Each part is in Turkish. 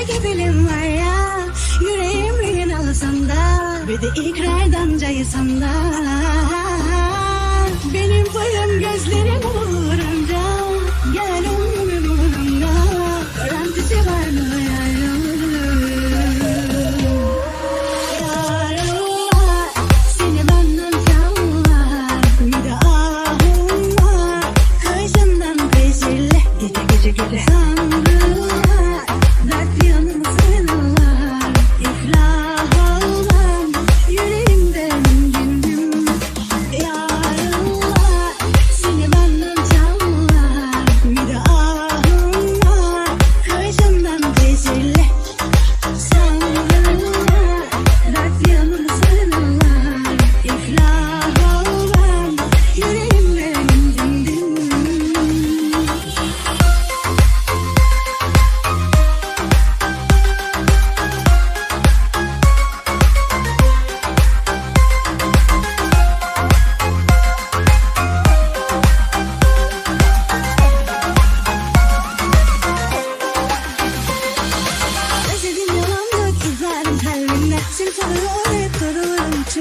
Sanki dilim var ya Yüreğimin alısında Ve de ilk raydan cayısında Benim payım gözlerim uğrunda Gel ömrümün uğrunda. Garantisi var mı yarın Gece gece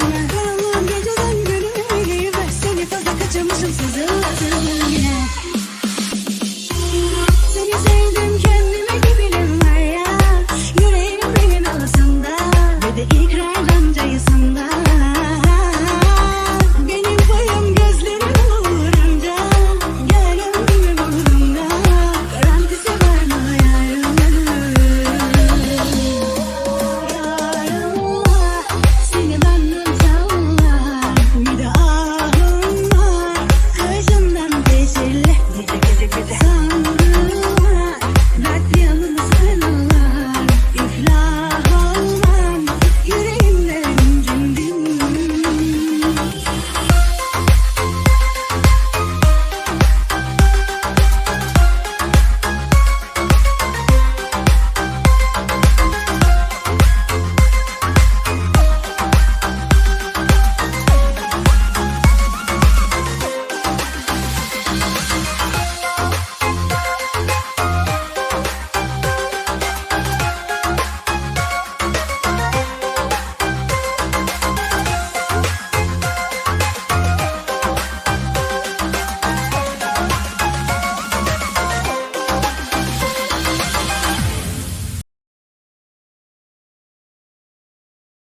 嗯